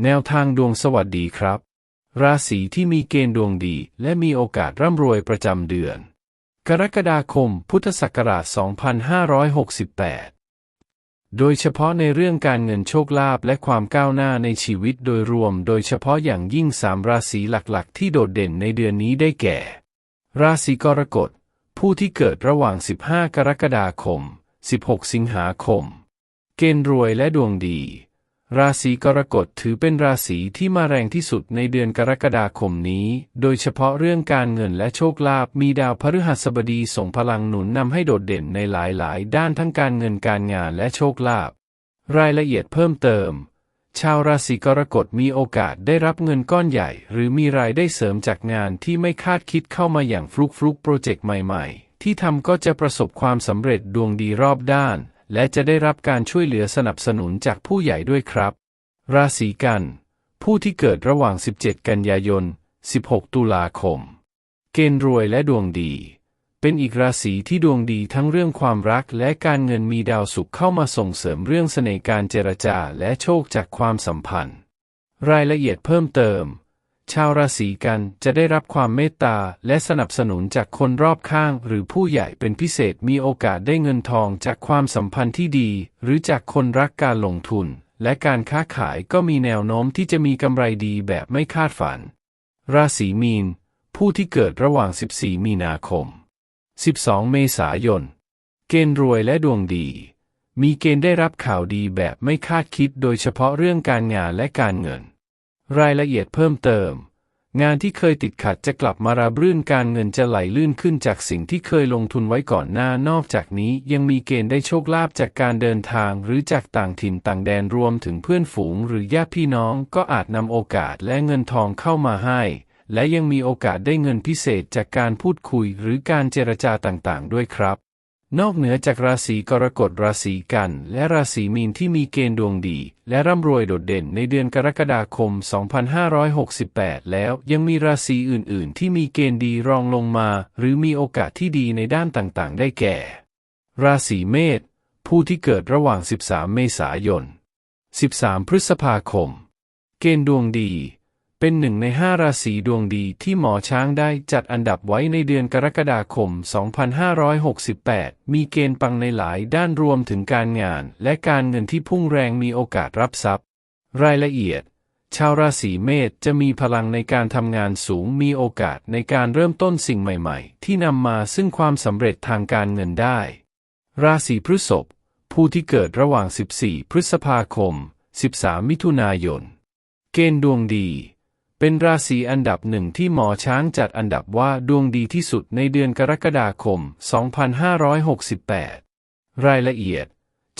แนวทางดวงสวัสดีครับ ราศีที่มีเกณฑ์ดวงดีและมีโอกาสร่ำรวยประจำเดือน กรกฎาคมพุทธศักราช 2568 โดยเฉพาะในเรื่องการเงินโชคลาภและความก้าวหน้าในชีวิตโดยรวม โดยเฉพาะอย่างยิ่งสามราศีหลักๆ ที่โดดเด่นในเดือนนี้ได้แก่ ราศีกรกฎ ผู้ที่เกิดระหว่าง 15 กรกฎาคม 16 สิงหาคม เกณฑ์รวยและดวงดี ราศีกรกฎถือเป็นราศีที่มาแรงที่สุดในเดือนกรกฎาคมนี้ โดยเฉพาะเรื่องการเงินและโชคลาภมีดาวพฤหัสบดีส่งพลังหนุนนำให้โดดเด่นในหลายๆ ด้านทั้งการเงินการงานและโชคลาภรายละเอียดเพิ่มเติม ชาวราศีกรกฎมีโอกาสได้รับเงินก้อนใหญ่ หรือมีรายได้เสริมจากงานที่ไม่คาดคิดเข้ามาอย่างฟลุกฟลุกโปรเจกต์ใหม่ ๆ ที่ทำก็จะประสบความสำเร็จดวงดีรอบด้าน และจะได้รับการช่วยเหลือสนับสนุนจากผู้ใหญ่ด้วยครับ ราศีกัน ผู้ที่เกิดระหว่าง 17 กันยายน 16 ตุลาคม เกณฑ์รวยและดวงดี เป็นอีกราศีที่ดวงดีทั้งเรื่องความรักและการเงินมีดาวศุกร์เข้ามาส่งเสริมเรื่องเสน่ห์การเจรจาและโชคจากความสัมพันธ์ รายละเอียดเพิ่มเติม ชาวราศีกันจะได้รับความเมตตาและสนับสนุนจากคนรอบข้างหรือผู้ใหญ่เป็นพิเศษมีโอกาสได้เงินทองจากความสัมพันธ์ที่ดี หรือจากคนรักการลงทุน และการค้าขายก็มีแนวโน้มที่จะมีกำไรดีแบบไม่คาดฝัน ราศีมีน ผู้ที่เกิดระหว่าง 14 มีนาคม 12 เมษายน เกณฑ์รวยและดวงดี มีเกณฑ์ได้รับข่าวดีแบบไม่คาดคิดโดยเฉพาะเรื่องการงานและการเงิน รายละเอียดเพิ่มเติม งานที่เคยติดขัดจะกลับมาราบรื่นการเงินจะไหลลื่นขึ้นจากสิ่งที่เคยลงทุนไว้ก่อนหน้านอกจากนี้ยังมีเกณฑ์ได้โชคลาภจากการเดินทางหรือจากต่างถิ่นต่างแดนรวมถึงเพื่อนฝูง หรือญาติพี่น้องก็อาจนำโอกาสและเงินทองเข้ามาให้และยังมีโอกาสได้เงินพิเศษจากการพูดคุยหรือการเจรจาต่างๆ ด้วยครับ นอกเหนือจากราศีกรกฎราศีกัน และราศีมีนที่มีเกณฑ์ดวงดี และร่ำรวยโดดเด่นในเดือนกรกฎาคม 2568 แล้วยังมีราศีอื่น ๆ ที่มีเกณฑ์ดีรองลงมา หรือมีโอกาสที่ดีในด้านต่าง ๆ ได้แก่ ราศีเมษผู้ที่เกิดระหว่าง 13 เมษายน 13 พฤษภาคม เกณฑ์ดวงดี เป็นหนึ่งในห้าราศีดวงดีที่หมอช้างได้จัดอันดับไว้ในเดือนกรกฎาคม 2568 มีเกณฑ์ปังในหลายด้านรวมถึงการงาน และการเงินที่พุ่งแรงมีโอกาสรับทรัพย์ รายละเอียด ชาวราศีเมษจะมีพลังในการทำงานสูงมีโอกาสในการเริ่มต้นสิ่งใหม่ๆ ที่นำมาซึ่งความสำเร็จทางการเงินได้ ราศีพฤษภผู้ที่เกิดระหว่าง 14 พฤษภาคม 13 มิถุนายน เกณฑ์ดวงดี เป็นราศีอันดับหนึ่งที่หมอช้างจัดอันดับว่าดวงดีที่สุดในเดือนกรกฎาคม 2568 รายละเอียด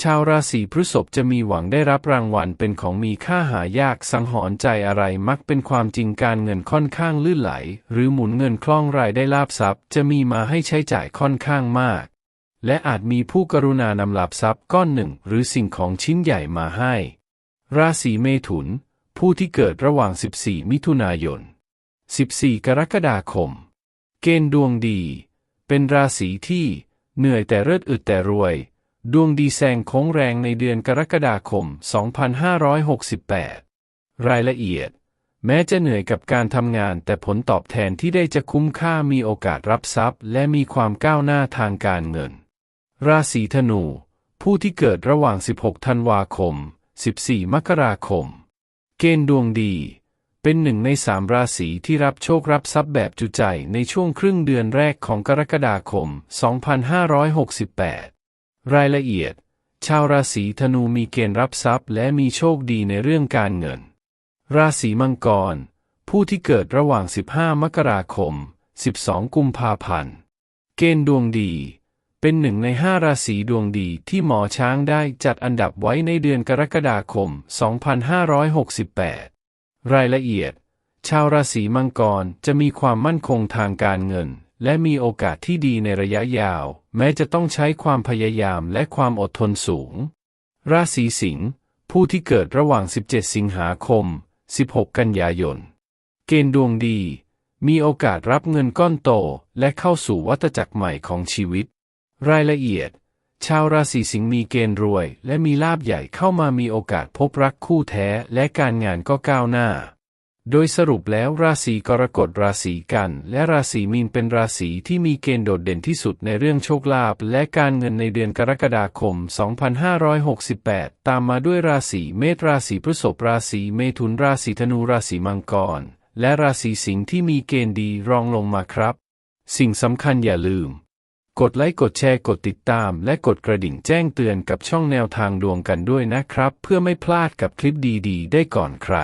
ชาวราศีพฤษภจะมีหวังได้รับรางวัลเป็นของมีค่าหายากสังหรณ์ใจอะไรมักเป็นความจริงการเงินค่อนข้างลื่นไหล หรือหมุนเงินคล่องรายได้ลาบทรัพย์ จะมีมาให้ใช้จ่ายค่อนข้างมาก และอาจมีผู้กรุณานำลาบทรัพย์ก้อนหนึ่ง หรือสิ่งของชิ้นใหญ่มาให้ ราศีเมถุน ผู้ที่เกิดระหว่าง 14 มิถุนายน 14 กรกฎาคม เกณฑ์ดวงดี เป็นราศีที่ เหนื่อยแต่เลิศอึดแต่รวย ดวงดีแซงโค้งแรงในเดือนกรกฎาคม 2568 รายละเอียด แม้จะเหนื่อยกับการทำงานแต่ผลตอบแทนที่ได้จะคุ้มค่ามีโอกาสรับทรัพย์ และมีความก้าวหน้าทางการเงิน ราศีธนู ผู้ที่เกิดระหว่าง 16 ธันวาคม 14 มกราคม เกณฑ์ดวงดี เป็นหนึ่งในสามราศีที่รับโชครับทรัพย์แบบจุใจในช่วงครึ่งเดือนแรกของกรกฎาคม 2568 รายละเอียด ชาวราศีธนูมีเกณฑ์รับทรัพย์ และมีโชคดีในเรื่องการเงิน ราศีมังกร ผู้ที่เกิดระหว่าง 15 มกราคม 12 กุมภาพันธ์ เกณฑ์ดวงดี เป็นหนึ่งในห้าราศีดวงดีที่หมอช้างได้จัดอันดับไว้ในเดือนกรกฎาคม 2568 รายละเอียด ชาวราศีมังกรจะมีความมั่นคงทางการเงิน และมีโอกาสที่ดีในระยะยาว แม้จะต้องใช้ความพยายามและความอดทนสูง ราศีสิงห์ผู้ที่เกิดระหว่าง 17 สิงหาคม 16 กันยายน เกณฑ์ดวงดี มีโอกาสรับเงินก้อนโตและเข้าสู่วัฏจักรใหม่ของชีวิต รายละเอียด ชาวราศีสิงห์มีเกณฑ์รวย และมีลาบใหญ่เข้ามามีโอกาสพบรักคู่แท้และการงานก็ก้าวหน้า โดยสรุปแล้วราศีกรกฎราศีกัน และราศีมีนเป็นราศีที่มีเกณฑ์โดดเด่นที่สุดในเรื่องโชคลาภและการเงินในเดือนกรกฎาคม 2568 ตามมาด้วยราศีเมษราศีพฤษภราศีเมถุนราศีธนูราศีมังกร และราศีสิงห์ที่มีเกณฑ์ดีรองลงมาครับ สิ่งสำคัญอย่าลืม กดไลค์กดแชร์กดติดตาม และกดกระดิ่งแจ้งเตือนกับช่องแนวทางดวงกันด้วยนะครับ เพื่อไม่พลาดกับคลิปดีๆ ได้ก่อนใคร